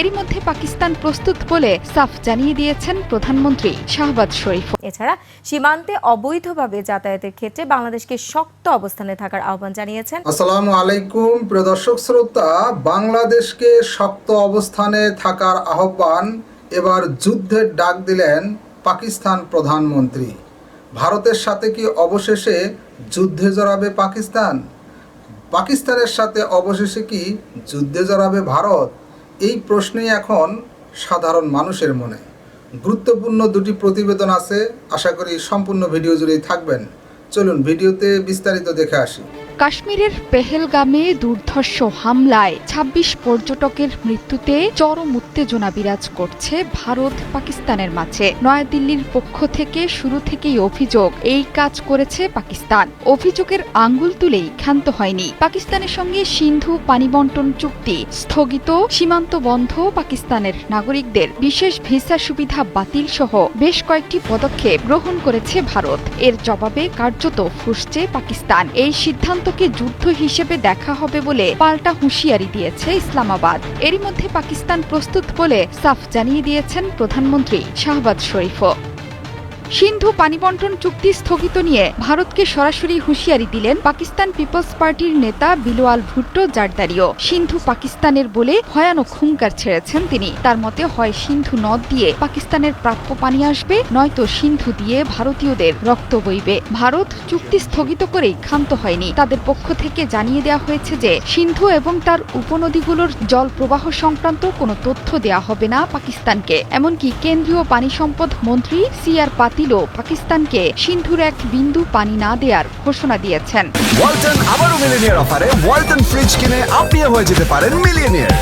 এরই মধ্যে পাকিস্তান প্রস্তুত বলে সাফ জানিয়ে দিয়েছেন প্রধানমন্ত্রী শাহবাজ শরীফ। এছাড়া সীমান্তে অবৈধভাবে যাতায়াতের ক্ষেত্রে বাংলাদেশকে শক্ত অবস্থানে থাকার আহ্বান জানিয়েছেন। আসসালামু আলাইকুম প্রিয় দর্শক শ্রোতা। বাংলাদেশকে শক্ত অবস্থানে থাকার আহ্বান এবার যুদ্ধের ডাক দিলেন পাকিস্তান প্রধানমন্ত্রী। ভারতের সাথে কি অবশেষে যুদ্ধে জড়াবে পাকিস্তান? পাকিস্তানের সাথে অবশেষে কি যুদ্ধে জড়াবে ভারত? এই প্রশ্নেই এখন সাধারণ মানুষের মনে। গুরুত্বপূর্ণ দুটি প্রতিবেদন আছে, আশা করি সম্পূর্ণ ভিডিও জুড়েই থাকবেন। চলুন ভিডিওতে বিস্তারিত দেখে আসি। কাশ্মীরের পেহেলগামে দুর্ধর্ষ হামলায় ২৬ পর্যটকের মৃত্যুতে চরম উত্তেজনা বিরাজ করছে ভারত পাকিস্তানের মাঝে। নয়াদিল্লির পক্ষ থেকে শুরু থেকেই অভিযোগ, এই কাজ করেছে পাকিস্তান। অভিযোগের আঙ্গুল তুলেই ক্ষান্ত হয়নি। পাকিস্তানের সঙ্গে সিন্ধু পানি বন্টন চুক্তি স্থগিত, সীমান্ত বন্ধ পাকিস্তানের নাগরিকদের বিশেষ ভিসা সুবিধা বাতিল সহ বেশ কয়েকটি পদক্ষেপ গ্রহণ করেছে ভারত। এর জবাবে কার্যত ফুসছে পাকিস্তান। এই সিদ্ধান্তকে যুদ্ধ হিসেবে দেখা হবে বলে পাল্টা হুঁশিয়ারি দিয়েছে ইসলামাবাদ। এরই মধ্যে পাকিস্তান প্রস্তুত বলে সাফ জানিয়ে দিয়েছেন প্রধানমন্ত্রী শাহবাজ শরীফও। সিন্ধু পানি বন্টন চুক্তি স্থগিত নিয়ে ভারতকে সরাসরি হুঁশিয়ারি দিলেন পাকিস্তান পিপলস পার্টির নেতা বিলোয়াল ভুট্টো জারদারিও। সিন্ধু পাকিস্তানের বলে ভয়ানক হুঙ্কার ছেড়েছেন তিনি। তার মতে হয় সিন্ধু নদ দিয়ে পাকিস্তানের প্রাপ্য পানি আসবে, নয়তো সিন্ধু দিয়ে ভারতীয়দের রক্ত বইবে। ভারত চুক্তি স্থগিত করেই ক্ষান্ত হয়নি। তাদের পক্ষ থেকে জানিয়ে দেওয়া হয়েছে যে, সিন্ধু এবং তার উপনদীগুলোর জল প্রবাহ সংক্রান্ত কোনো তথ্য দেওয়া হবে না পাকিস্তানকে। এমনকি কেন্দ্রীয় পানি সম্পদ মন্ত্রী সি আর পাতিলও পাকিস্তানকে। সিন্ধুর এক বিন্দু পানি না দেওয়ার ঘোষণা দিয়েছেন। ওয়ালটন আবারও মিলিনিয়ার অফারে ওয়ালটন ফ্রিজ কিনে আপনিও হয়ে যেতে পারেন মিলিয়নিয়ার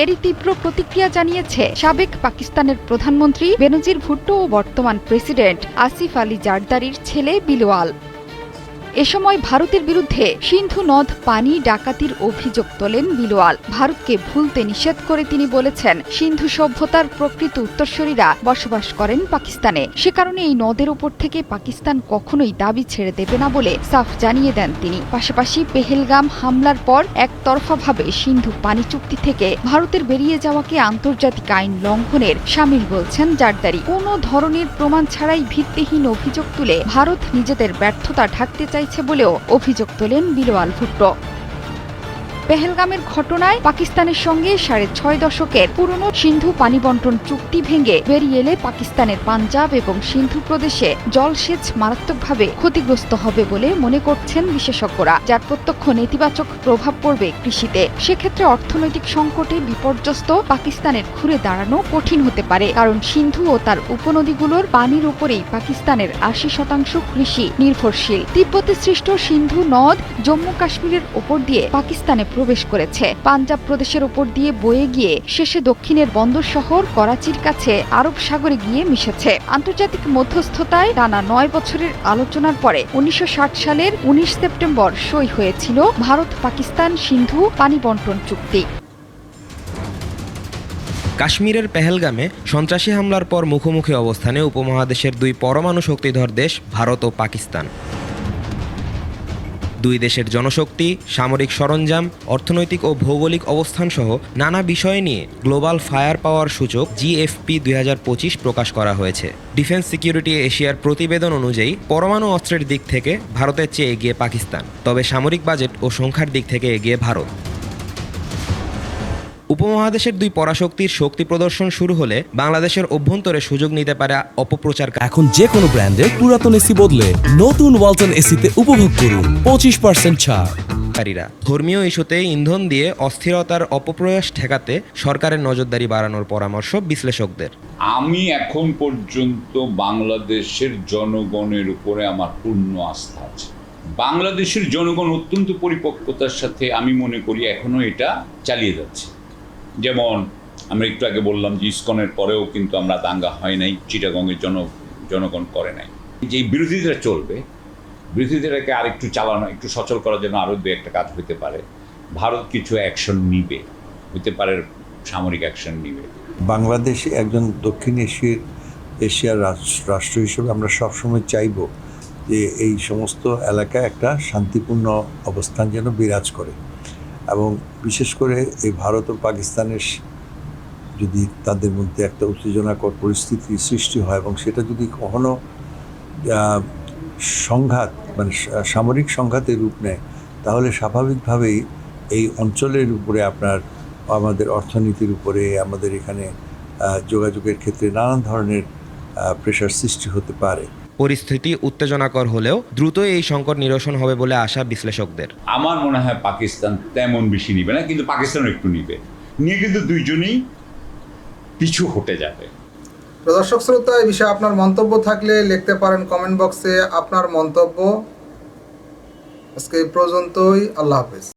এরই তীব্র প্রতিক্রিয়া জানিয়েছে সাবেক পাকিস্তানের প্রধানমন্ত্রী বেনজির ভুট্টো ও বর্তমান প্রেসিডেন্ট আসিফ আলী জারদারির ছেলে বিলোয়াল এ সময় ভারতের বিরুদ্ধে সিন্ধু নদ, পানি, ডাকাতির অভিযোগ তোলেন বিলোয়াল। ভারতকে ভুলতে নিষেধ করে তিনি বলেছেন, সিন্ধু সভ্যতার প্রকৃত উত্তরসূরিরা বসবাস করেন পাকিস্তানে। সে কারণে এই নদের উপর থেকে পাকিস্তান কখনোই দাবি ছেড়ে দেবে না বলে সাফ জানিয়ে দেন তিনি। পাশাপাশি পেহেলগাম হামলার পর একতরফাভাবে সিন্ধু পানি চুক্তি থেকে ভারতের বেরিয়ে যাওয়াকে আন্তর্জাতিক আইন লঙ্ঘনের সামিল বলছেন জারদারি। কোনো ধরনের প্রমাণ ছাড়াই ভিত্তিহীন অভিযোগ তুলে ভারত নিজেদের ব্যর্থতা ঢাকতে চাইছে বলেও অভিযোগ তোলেন বিলোয়াল ভুট্টো। পেহেলগামের ঘটনায় পাকিস্তানের সঙ্গে সাড়ে ছয় দশকের পুরনো সিন্ধু পানি বন্টন চুক্তি ভেঙে বেরিয়ে এলে পাকিস্তানের পাঞ্জাব এবং সিন্ধু প্রদেশে জলসেচ মারাত্মকভাবে ক্ষতিগ্রস্ত হবে বলে মনে করছেন বিশেষজ্ঞরা, যার প্রত্যক্ষ নেতিবাচক প্রভাব পড়বে কৃষিতে। সেক্ষেত্রে অর্থনৈতিক সংকটে বিপর্যস্ত পাকিস্তানের ঘুরে দাঁড়ানো কঠিন হতে পারে, কারণ সিন্ধু ও তার উপনদীগুলোর পানির উপরেই পাকিস্তানের আশি শতাংশ কৃষি নির্ভরশীল। তিব্বতে সৃষ্ট সিন্ধু নদ জম্মু কাশ্মীরের ওপর দিয়ে পাকিস্তানে প্রবেশ করেছে। পাঞ্জাব প্রদেশের উপর দিয়ে বয়ে গিয়ে শেষে দক্ষিণের বন্দর শহর করাচির কাছে আরব সাগরে গিয়ে মিশেছে। আন্তর্জাতিক মধ্যস্থতায় টানা নয় বছরের আলোচনার পরে উনিশশো ষাট সালের উনিশ সেপ্টেম্বর সই হয়েছিল ভারত পাকিস্তান সিন্ধু পানি বন্টন চুক্তি। কাশ্মীরের পেহেলগামে সন্ত্রাসী হামলার পর মুখোমুখি অবস্থানে উপমহাদেশের দুই পরমাণু শক্তিধর দেশ ভারত ও পাকিস্তান। দুই দেশের জনশক্তি, সামরিক সরঞ্জাম, অর্থনৈতিক ও ভৌগোলিক অবস্থান সহ নানা বিষয় নিয়ে গ্লোবাল ফায়ার পাওয়ার সূচক জিএফপি দুই হাজার পঁচিশ প্রকাশ করা হয়েছে। ডিফেন্স সিকিউরিটি এশিয়ার প্রতিবেদন অনুযায়ী পরমাণু অস্ত্রের দিক থেকে ভারতের চেয়ে এগিয়ে পাকিস্তান। তবে সামরিক বাজেট ও সংখ্যার দিক থেকে এগিয়ে ভারত। উপমহাদেশের দুই পরাশক্তির শক্তি প্রদর্শন শুরু হলে বাংলাদেশের অভ্যন্তরে সুযোগ নিতে পারে অপপ্রচার এখন যে কোনো ব্র্যান্ডের পুরাতন এসি বদলে নতুন ওয়ালটন এসিতে উপভোগ করুন পঁচিশ পার্সেন্ট ছাড়। কারীরা ধর্মীয় ইস্যুতে ইন্ধন দিয়ে অস্থিরতার অপপ্রয়াস ঠেকাতে সরকারের নজরদারি বাড়ানোর পরামর্শ বিশ্লেষকদের। আমি এখন পর্যন্ত বাংলাদেশের জনগণের উপরে আমার পূর্ণ আস্থা আছে। বাংলাদেশের জনগণ অত্যন্ত পরিপক্কতার সাথে আমি মনে করি এখনও এটা চালিয়ে যাচ্ছে। যেমন আমরা একটু আগে বললাম যে ইস্কনের পরেও কিন্তু আমরা দাঙ্গা হয় নাই চিটাগঙ্গের জন জনগণ করে নাই। যে বিরোধীরা চলবে, বিরোধীদেরকে আরেকটু চালানো, একটু সচল করার জন্য আরও দু একটা কাজ হতে পারে। ভারত কিছু অ্যাকশন নিবে হতে পারে সামরিক অ্যাকশন নিবে। বাংলাদেশে একজন দক্ষিণ এশিয়ার এশিয়ার রাষ্ট্র হিসেবে আমরা সবসময় চাইব যে এই সমস্ত এলাকায় একটা শান্তিপূর্ণ অবস্থান যেন বিরাজ করে। এবং বিশেষ করে এই ভারত ও পাকিস্তানের যদি তাদের মধ্যে একটা উত্তেজনাকর পরিস্থিতি সৃষ্টি হয় এবং সেটা যদি কখনো আহ, সংঘাত মানে সামরিক সংঘাতের রূপ নেয় তাহলে স্বাভাবিকভাবেই এই অঞ্চলের উপরে আপনার আমাদের অর্থনীতির উপরে আমাদের এখানে যোগাযোগের ক্ষেত্রে নানান ধরনের প্রেশার সৃষ্টি হতে পারে। পরিস্থিতি উত্তেজনাকর হলেও দ্রুত এই সংকট নিরসন হবে বলে আশা বিশ্লেষকদের। আমার মনে হয় পাকিস্তান তেমন বেশি নিবে না কিন্তু পাকিস্তানও একটু নিবে। নিয়ে কিন্তু দুইজনেই পিছু হটে যাবে। প্রদর্শক শ্রোতা এই বিষয়ে আপনার মন্তব্য থাকলে লিখতে পারেন কমেন্ট বক্সে আপনার মন্তব্য। আজকে এই পর্যন্তই আল্লাহ হাফেজ।